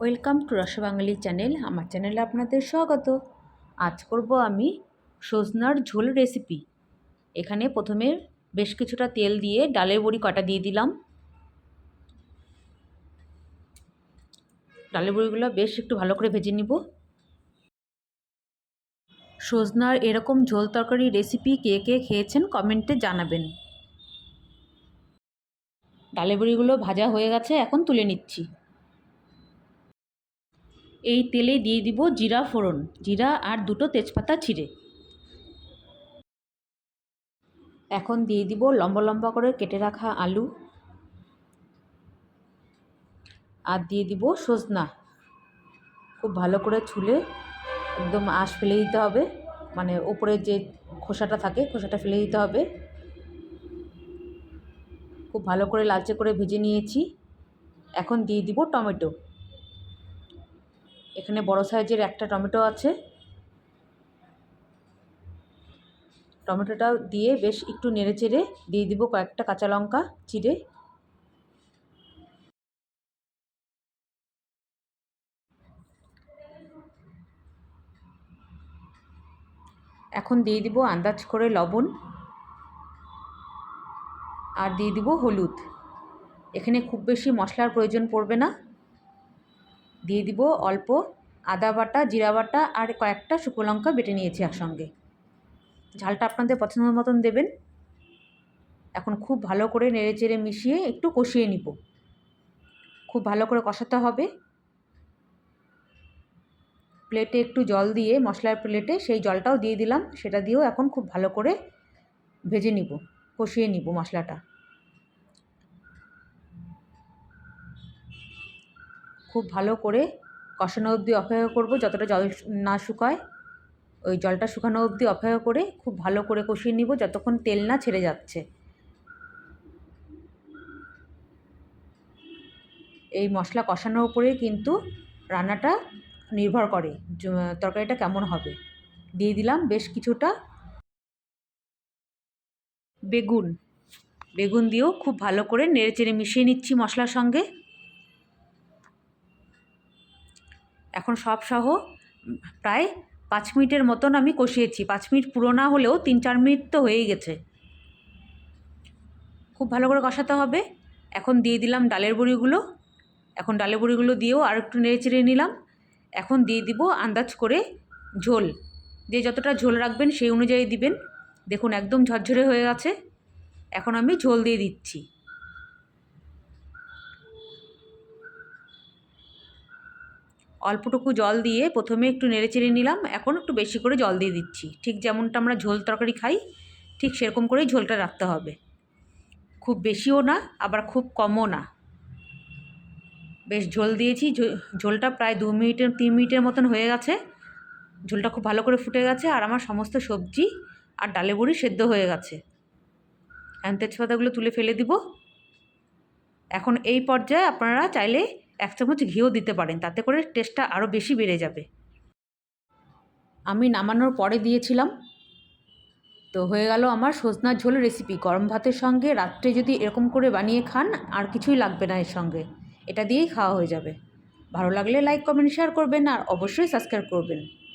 Welcome to রসবাঙালি channel. আমার চ্যানেলে আপনাদের স্বাগত। আজ করব আমি সজনার ঝোল রেসিপি এখানে প্রথমে বেশ কিছুটা তেল দিয়ে ডালের বড়ি কটা দিয়ে দিলাম। ডালের বড়িগুলো বেশ একটু ভালো করে ভেজে নিব। সজনার এরকম ঝোল তরকারি রেসিপি কে কে খেয়েছেন কমেন্টে জানাবেন। ডালের বড়িগুলো ভাজা হয়ে গেছে, এখন তুলে নিচ্ছি। এই তেলে দিয়ে দিব জিরা ফোড়ন। জিরা আর দুটো তেজপাতা ছিঁড়ে। এখন দিয়ে দিব লম্বা লম্বা করে কেটে রাখা আলু। আর দিয়ে দিব সজনা। খুব ভালো করে ছুলে একদম আঁশ ফেলে দিতে হবে। মানে ওপরে যে খোসাটা থাকে, খোসাটা ফেলে দিতে হবে। খুব ভালো করে লালচে করে ভেজে নিয়েছি। এখন দিয়ে দিব টমেটো। এখানে বড় সাইজের একটা টমেটো আছে। টমেটোটা দিয়ে বেশ একটু নেড়ে চেড়ে দিয়ে দিব কয়েকটা কাঁচা লঙ্কা চিড়ে। এখন দিয়ে দিব আন্দাজ করে লবণ আর দিয়ে দিব হলুদ। এখানে খুব বেশি মশলার প্রয়োজন পড়বে না। দিয়ে দিব অল্প আদা বাটা, জিরা বাটা আর কয়েকটা শুকনো লঙ্কা বেটে নিয়েছি একসঙ্গে। ঝালটা আপনাদের পছন্দ মতন দেবেন। এখন খুব ভালো করে নেড়ে চেড়ে মিশিয়ে একটু কষিয়ে নিব। খুব ভালো করে কষাতে হবে। প্লেটে একটু জল দিয়ে, মশলার প্লেটে সেই জলটাও দিয়ে দিলাম। সেটা দিয়েও এখন খুব ভালো করে ভেজে নিব, কষিয়ে নিব মশলাটা। খুব ভালো করে কষানো অবধি অপেক্ষা করব, যতটা জল না শুকায়। ওই জলটা শুকানো অবধি অপেক্ষা করে খুব ভালো করে কষিয়ে নিব, যতক্ষণ তেল না ছেড়ে যাচ্ছে। এই মশলা কষানোর উপরে কিন্তু রান্নাটা নির্ভর করে তরকারিটা কেমন হবে। দিয়ে দিলাম বেশ কিছুটা বেগুন। বেগুন দিয়েও খুব ভালো করে নেড়ে চেড়ে মিশিয়ে নিচ্ছি মশলার সঙ্গে। এখন সব সহ প্রায় পাঁচ মিনিটের মতন আমি কষিয়েছি। পাঁচ মিনিট পুরো না হলেও তিন চার মিনিট তো হয়েই গেছে। খুব ভালো করে কষাতে হবে। এখন দিয়ে দিলাম ডালের বড়িগুলো। এখন ডালের বড়িগুলো দিয়েও আর একটু নেড়ে চেড়ে নিলাম। এখন দিয়ে দিব আন্দাজ করে ঝোল। যে যতটা ঝোল রাখবেন সেই অনুযায়ী দিবেন। দেখুন একদম ঝরঝরে হয়ে গেছে। এখন আমি ঝোল দিয়ে দিচ্ছি। অল্পটুকু জল দিয়ে প্রথমে একটু নেড়ে চেড়ে নিলাম, এখন একটু বেশি করে জল দিয়ে দিচ্ছি। ঠিক যেমনটা আমরা ঝোল তরকারি খাই, ঠিক সেরকম করেই ঝোলটা রাখতে হবে। খুব বেশিও না, আবার খুব কমও না। বেশ ঝোল দিয়েছি ঝোলটা প্রায় দু মিনিটের, তিন মিনিটের মতন হয়ে গেছে। ঝোলটা খুব ভালো করে ফুটে গেছে, আর আমার সমস্ত সবজি আর ডালে বড়ি সেদ্ধ হয়ে গেছে। এখন তেজপাতাগুলো তুলে ফেলে দিব। এখন এই পর্যায়ে আপনারা চাইলে এক চামচ ঘিও দিতে পারেন, তাতে করে টেস্টটা আরও বেশি বেড়ে যাবে। আমি নামানোর পরে দিয়েছিলাম। তো হয়ে গেল আমার সজনার ঝোল রেসিপি গরম ভাতের সঙ্গে রাত্রে যদি এরকম করে বানিয়ে খান, আর কিছুই লাগবে না এর সঙ্গে। এটা দিয়েই খাওয়া হয়ে যাবে। ভালো লাগলে লাইক কমেন্ট শেয়ার করবেন, আর অবশ্যই সাবস্ক্রাইব করবেন।